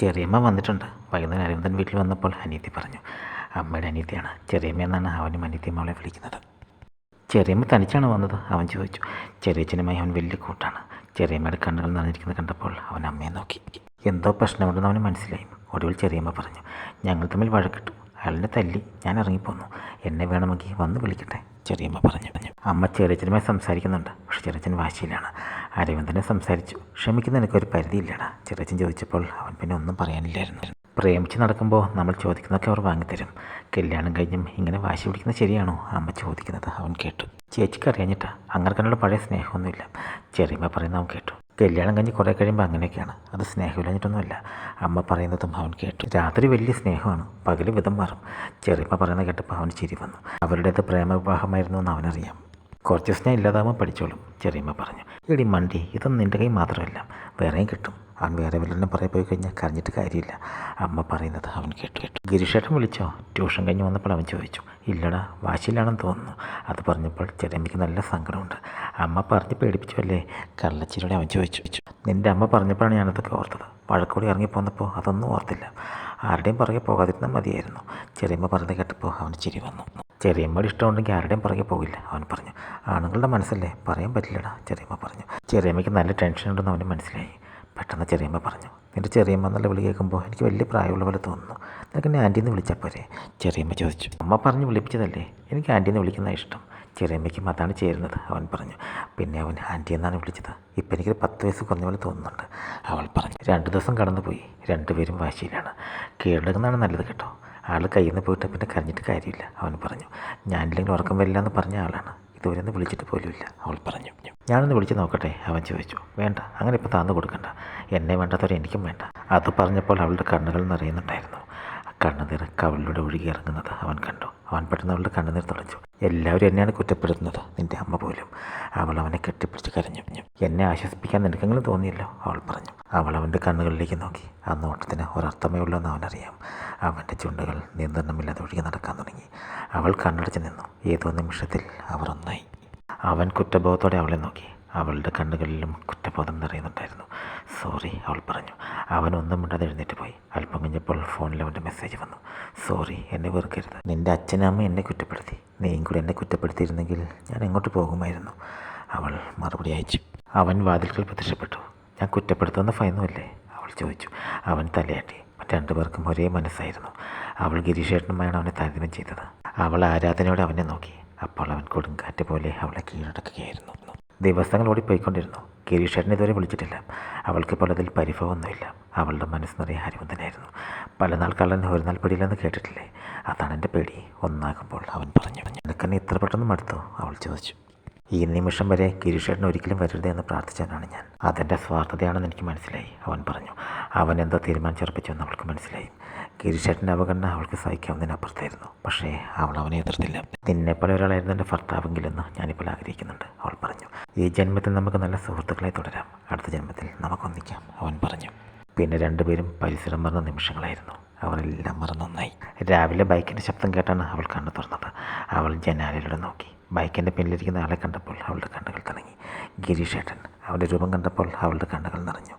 ചെറിയമ്മ വന്നിട്ടുണ്ട്. വൈകുന്നേരം അരവിന്ദൻ വീട്ടിൽ വന്നപ്പോൾ അനീതി പറഞ്ഞു അമ്മയുടെ അനീതിയാണ് ചെറിയമ്മ എന്നാണ് അവനും അനീതിയമ്മളെ മോളെ വിളിക്കുന്നത്. ചെറിയമ്മ തനിച്ചാണ് വന്നത് അവൻ ചോദിച്ചു. ചെറിയച്ഛനുമായി അവൻ വലിയ കൂട്ടാണ്. ചെറിയമ്മയുടെ കണ്ണുകൾ നിറഞ്ഞിരിക്കുന്നത് കണ്ടപ്പോൾ അവൻ അമ്മയെ നോക്കി. എന്തോ പ്രശ്നമുണ്ടെന്ന് അവന് മനസ്സിലായി. ഒടുവിൽ ചെറിയമ്മ പറഞ്ഞു ഞങ്ങൾ തമ്മിൽ വഴക്കിട്ടു അയാളിനെ തല്ലി ഞാൻ ഇറങ്ങിപ്പോന്നു. എന്നെ വേണമെങ്കിൽ വന്ന് വിളിക്കട്ടെ? ചെറിയമ്മ പറഞ്ഞു. അമ്മ ചെറിയച്ഛനുമായി സംസാരിക്കുന്നുണ്ട്. പക്ഷെ ചെറിയച്ഛൻ വാശിയിലാണ്. അരവിന്ദനെ സംസാരിച്ചു. ക്ഷമിക്കുന്ന എനിക്കൊരു പരിധിയില്ലടാ ചെറിയച്ചൻ ചോദിച്ചപ്പോൾ അവൻ പിന്നെ ഒന്നും പറയാനില്ലായിരുന്നു. പ്രേമിച്ച് നടക്കുമ്പോൾ നമ്മൾ ചോദിക്കുന്നതൊക്കെ അവർ വാങ്ങിത്തരും. കല്യാണം കഴിഞ്ഞും ഇങ്ങനെ വാശി പിടിക്കുന്നത് ശരിയാണോ? അമ്മ ചോദിക്കുന്നത് അവൻ കേട്ടു. ചേച്ചിക്ക് അറിയാഞ്ഞിട്ടാ. അങ്ങനെ കണ്ടുള്ള പഴയ സ്നേഹമൊന്നുമില്ല. ചെറിയമ്മ പറയുന്ന അവൻ കേട്ടു. കല്യാണം കഴിഞ്ഞ് കുറേ കഴിയുമ്പോൾ അങ്ങനെയൊക്കെയാണ്. അത് സ്നേഹമില്ലാഞ്ഞിട്ടൊന്നുമല്ല. അമ്മ പറയുന്നതും അവൻ കേട്ടു. രാത്രി വലിയ സ്നേഹമാണ്. പകൽ വിധം മാറും. ചെറിയമ്മ പറയുന്നത് കേട്ടപ്പോൾ അവൻ ചിരി വന്നു. അവരുടേത് പ്രേമവിവാഹമായിരുന്നു എന്ന് അവനറിയാം. കുറച്ച് സ്നേഹം ഇല്ലാതാകുമ്പോൾ പഠിച്ചോളും ചെറിയമ്മ പറഞ്ഞു. എടി മണ്ടി ഇതൊന്നും നിന്റെ കൈ മാത്രമല്ല. വേറെയും കിട്ടും. അവൻ വേറെ വല്ലതും പറയാൻ പോയി കഴിഞ്ഞാൽ കരഞ്ഞിട്ട് കാര്യമില്ല. അമ്മ പറയുന്നത് അവൻ കേട്ടു കേട്ടു. ഗിരിഷേട്ടൻ വിളിച്ചോ? ട്യൂഷൻ കഴിഞ്ഞ് വന്നപ്പോൾ അവൻ ചോദിച്ചു. ഇല്ലടാ വാശിയിലാണെന്ന് തോന്നുന്നു. അത് പറഞ്ഞപ്പോൾ ചെറിയമ്മയ്ക്ക് നല്ല സങ്കടമുണ്ട്. അമ്മ പറഞ്ഞ് പേടിപ്പിച്ചു അല്ലേ കള്ളച്ചിരിയോടെ അവൻ ചോദിച്ചു. നിന്റെ അമ്മ പറഞ്ഞപ്പോഴാണ് ഞാനതൊക്കെ ഓർത്തത്. വഴക്കൂടി ഇറങ്ങിപ്പോന്നപ്പോൾ അതൊന്നും ഓർത്തില്ല. ആരുടെയും പുറകെ പോകാതിരുന്നാൽ മതിയായിരുന്നു. ചെറിയമ്മ പറഞ്ഞത് കേട്ടപ്പോൾ അവന് ചിരി വന്നു. ചെറിയമ്മയുടെ ഇഷ്ടമുണ്ടെങ്കിൽ ആരുടെയും പുറകെ പോകില്ല അവൻ പറഞ്ഞു. ആണുങ്ങളുടെ മനസ്സല്ലേ? പറയാൻ പറ്റില്ലടാ ചെറിയമ്മ പറഞ്ഞു. ചെറിയമ്മയ്ക്ക് നല്ല ടെൻഷൻ ഉണ്ടെന്ന് അവന് മനസ്സിലായി. പെട്ടെന്ന് ചെറിയമ്മ പറഞ്ഞു. നിന്റെ ചെറിയമ്മ എന്നുള്ള വിളി കേൾക്കുമ്പോൾ എനിക്ക് വലിയ പ്രായമുള്ള പോലെ തോന്നുന്നു. നിനക്ക് എന്നെ ആന്റിന്ന് വിളിച്ചാൽ പോരെ? ചെറിയമ്മ ചോദിച്ചു. അമ്മ പറഞ്ഞ് വിളിപ്പിച്ചതല്ലേ? എനിക്ക് ആന്റീന്ന് വിളിക്കുന്ന ഇഷ്ടം. ചെറിയമ്മയ്ക്കും അതാണ് ചേരുന്നത് അവൻ പറഞ്ഞു. പിന്നെ അവൻ ആന്റി എന്നാണ് വിളിച്ചത്. ഇപ്പം എനിക്കൊരു പത്ത് വയസ്സ് കുറഞ്ഞ പോലെ തോന്നുന്നുണ്ട് അവൾ പറഞ്ഞു. രണ്ട് ദിവസം കടന്നുപോയി. രണ്ടുപേരും വാശിയിലാണ്. കീഴടങ്ങുന്നതാണ് നല്ലത് കേട്ടോ. ആൾ കയ്യിൽ നിന്ന് പോയിട്ട് പിന്നെ കരഞ്ഞിട്ട് കാര്യമില്ല. അവൻ പറഞ്ഞു ഞാനില്ലെങ്കിൽ ഉറക്കം വരില്ല എന്ന് പറഞ്ഞ ആളാണ്. ഇതുവരെ ഒന്ന് വിളിച്ചിട്ട് പോലുമില്ല. അവൾ പറഞ്ഞു ഞാനൊന്ന് വിളിച്ച് നോക്കട്ടെ അവൻ ചോദിച്ചു. വേണ്ട അങ്ങനെ ഇപ്പോൾ താന്നു കൊടുക്കണ്ട. എന്നെ വേണ്ടാത്തവരെ എനിക്കും വേണ്ട. അത് പറഞ്ഞപ്പോൾ അവളുടെ കണ്ണുകൾ നിറയുന്നുണ്ടായിരുന്നു. കണ്ണുനീർ കവളിലൂടെ ഒഴുകി ഇറങ്ങുന്നത് അവൻ കണ്ടു. അവൻ പെട്ടെന്ന് അവളുടെ കണ്ണുനീർ തുടച്ചു എല്ലാവരും എന്നെയാണ് കുറ്റപ്പെടുത്തുന്നത് നിന്റെ അമ്മ പോലും. അവൾ അവനെ കെട്ടിപ്പിടിച്ച് കരഞ്ഞു. എന്നെ ആശ്വസിപ്പിക്കാൻ നിനക്കെങ്കിലും തോന്നിയല്ലോ? അവൾ പറഞ്ഞു. അവൾ അവന്റെ കണ്ണുകളിലേക്ക് നോക്കി. ആ നോട്ടത്തിന് ഒരർത്ഥമേ ഉള്ളൂ എന്ന് അവനറിയാം. അവന്റെ ചുണ്ടുകൾ നിയന്ത്രണമില്ലാതെ ഒഴുകി നടക്കാൻ തുടങ്ങി. അവൾ കണ്ണടച്ച് നിന്നു. ഏതോ നിമിഷത്തിൽ അവർ ഒന്നായി. അവൻ കുറ്റബോധത്തോടെ അവളെ നോക്കി. അവളുടെ കണ്ണുകളിലും കുറ്റബോധം നിറയുന്നുണ്ടായിരുന്നു. സോറി അവൾ പറഞ്ഞു. അവൻ ഒന്നും മിണ്ടാതെ എഴുന്നേറ്റ് പോയി. അല്പം കഴിഞ്ഞപ്പോൾ ഫോണിൽ അവന്റെ മെസ്സേജ് വന്നു. സോറി എന്നെ വെറുക്കരുത്. നിന്റെ അച്ഛനമ്മ എന്നെ കുറ്റപ്പെടുത്തി. നീയും കൂടി എന്നെ കുറ്റപ്പെടുത്തിയിരുന്നെങ്കിൽ ഞാൻ എങ്ങോട്ട് പോകുമായിരുന്നു? അവൾ മറുപടി അയച്ചു. അവൻ വാതിൽക്കൽ പ്രത്യക്ഷപ്പെട്ടു. ഞാൻ കുറ്റപ്പെടുത്തുന്ന ഫൈനുമല്ലേ അവൾ ചോദിച്ചു. അവൻ തലയാട്ടി. രണ്ടുപേർക്കും ഒരേ മനസ്സായിരുന്നു. അവൾ ഗിരീഷേട്ടനുമായാണ് അവനെ താരതമ്യം ചെയ്തത്. അവൾ ആരാധനയോടെ അവനെ നോക്കി. അപ്പോൾ അവൻ കൊടുങ്കാറ്റ് പോലെ അവളെ കീഴടക്കുകയായിരുന്നു. ദിവസങ്ങൾ ഓടിപ്പോയിക്കൊണ്ടിരുന്നു. ഗിരീഷേട്ടനെ ഇതുവരെ വിളിച്ചിട്ടില്ല. അവൾക്കിപ്പോൾ അതിൽ പരിഭവമൊന്നുമില്ല. അവളുടെ മനസ്സ് നിറയെ ഹരിവന്തനായിരുന്നു പല നാൾ കള്ളൻ ഒരു നാൾ പിടിയില്ലെന്ന് കേട്ടിട്ടില്ലേ? അതാണ് എന്റെ പേടി. ഒന്നാകുമ്പോൾ അവൻ പറഞ്ഞു. നിനക്കെന്നെ ഇത്ര പെട്ടെന്ന് മടുത്തു? അവൾ ചോദിച്ചു. ഈ നിമിഷം വരെ ഗിരീഷേട്ടൻ ഒരിക്കലും വരരുത് എന്ന് പ്രാർത്ഥിച്ചവനാണ് ഞാൻ. അതെന്റെ സ്വാർത്ഥതയാണെന്ന് എനിക്ക് മനസ്സിലായി അവൻ പറഞ്ഞു. അവൻ എന്തോ തീരുമാനിച്ചുറപ്പിച്ചെന്ന് അവൾക്ക് മനസ്സിലായി. ഗിരീഷേട്ടന്റെ അവഗണന അവൾക്ക് സഹിക്കാവുന്നതിനപ്പുറത്തായിരുന്നു. പക്ഷേ അവൾ അവനെ എതിർത്തില്ല. നിന്നെപ്പോലെ ഒരാളായിരുന്നു എന്റെ ഭർത്താവെങ്കിലെന്ന് ഞാനിപ്പോൾ ആഗ്രഹിക്കുന്നുണ്ട് അവൾ പറഞ്ഞു. ഈ ജന്മത്തിൽ നമുക്ക് നല്ല സുഹൃത്തുക്കളെ തുടരാം. അടുത്ത ജന്മത്തിൽ നമുക്കൊന്നിക്കാം അവൻ പറഞ്ഞു. പിന്നെ രണ്ടുപേരും പരിസരം മറന്ന നിമിഷങ്ങളായിരുന്നു. അവരെല്ലാം മറന്നൊന്നായി. രാവിലെ ബൈക്കിന്റെ ശബ്ദം കേട്ടാണ് അവൾ കണ്ണു തുറന്നത്. അവൾ ജനാലയിലൂടെ നോക്കി. ബൈക്കിന്റെ പിന്നിലിരിക്കുന്ന ആളെ കണ്ടപ്പോൾ അവളുടെ കണ്ണുകൾ തിളങ്ങി ഗിരീഷേട്ടൻ അവന്റെ രൂപം കണ്ടപ്പോൾ അവളുടെ കണ്ണുകൾ നിറഞ്ഞു.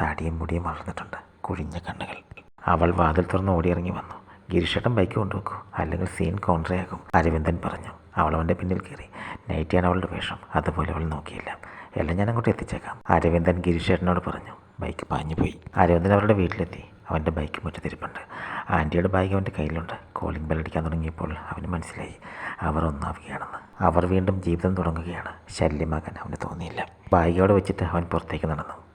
താടിയും മുടിയും വളർന്നിട്ടുണ്ട്. കുഴിഞ്ഞ കണ്ണുകൾ. അവൾ വാതിൽ തുറന്ന് ഓടിയിറങ്ങി വന്നു. ഗിരീഷേട്ടൻ ബൈക്ക് കൊണ്ടുവെക്കൂ അല്ലെങ്കിൽ സീൻ കോൺട്രയാകും. അരവിന്ദൻ പറഞ്ഞു. അവൾ അവന്റെ പിന്നിൽ കയറി. നൈറ്റിയാണ് അവളുടെ വേഷം. അതുപോലെ അവൾ നോക്കിയില്ല. എല്ലാം ഞാൻ അങ്ങോട്ട് എത്തിച്ചേക്കാം. അരവിന്ദൻ ഗിരീഷേട്ടനോട് പറഞ്ഞു. ബൈക്ക് പാഞ്ഞു പോയി. അരവിന്ദൻ അവരുടെ വീട്ടിലെത്തി. അവന്റെ ബൈക്ക് മുറ്റത്തിരിപ്പുണ്ട്. ആന്റിയുടെ ബാഗ് അവന്റെ കയ്യിലുണ്ട്. കോളിംഗ് അടിക്കാൻ തുടങ്ങിയപ്പോൾ അവന് മനസ്സിലായി. അവർ ഒന്നാവുകയാണെന്ന്. അവർ വീണ്ടും ജീവിതം തുടങ്ങുകയാണ്. ശല്യമാകാൻ അവന് തോന്നിയില്ല. ഭാര്യയോട് വെച്ചിട്ട് അവൻ പുറത്തേക്ക് നടന്നു.